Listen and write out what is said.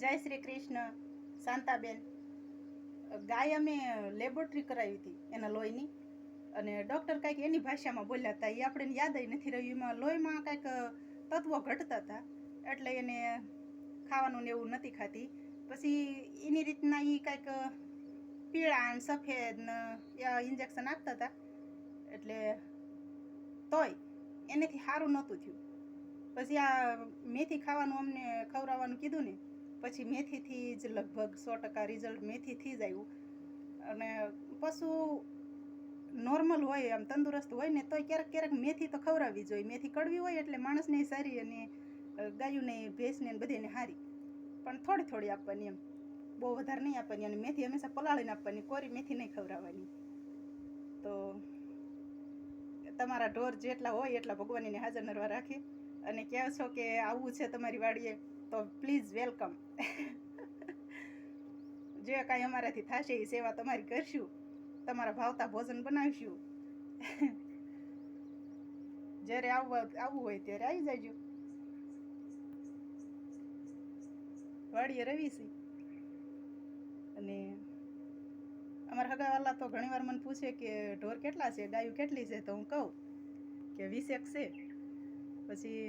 જય શ્રી કૃષ્ણ, શાંતાબેન. ગાય અમે લેબોરેટરી કરાવી હતી એના લોહીની. અને ડૉક્ટર કાંઈક એની ભાષામાં બોલ્યા હતા, એ આપણે યાદ નથી રહ્યું. એમાં લોહીમાં કાંઈક તત્વો ઘટતા હતા, એટલે એને ખાવાનું ને એવું નથી ખાતી પછી એની રીતના એ કાંઈક પીળા ને સફેદ ને ઇન્જેક્શન આપતા હતા. એટલે તોય એનેથી સારું નહોતું થયું. પછી આ મેથી ખાવાનું અમને ખવડાવવાનું કીધું ને પછી મેથીથી જ લગભગ સો ટકા રિઝલ્ટ મેથીથી જ આવ્યું. અને પશુ નોર્મલ હોય, આમ તંદુરસ્ત હોય ને, તોય ક્યારેક ક્યારેક મેથી તો ખવડાવવી જોઈએ. મેથી કડવી હોય એટલે માણસને સારી અને ગાયુંને ભેંસને બધીને સારી. પણ થોડી થોડી આપવાની એમ. બહુ વધારે નહીં આપવાની અને મેથી હંમેશા પલાળીને આપવાની. કોરી મેથી નહીં ખવડાવવાની. તો તમારા ઢોર જેટલા હોય એટલા ભગવાનને હાજર નરવા રાખે. અને કહો છો કે આવવું છે તમારી વાડીએ. તો પ્લીઝ વેલકમ જે કાંઈ અમારાથી થશે એ સેવા તમારી કરશું. તમારા ભાવતા ભોજન બનાવીશું. જ્યારે આવવા આવવું હોય ત્યારે આવી જાજો. વાડીએ રહીશી અને અમારા હગાવાલા તો ઘણીવાર મને પૂછે કે ઢોર કેટલા છે ગાયું કેટલી છે તો હું કહું કે વીસેક છે. પછી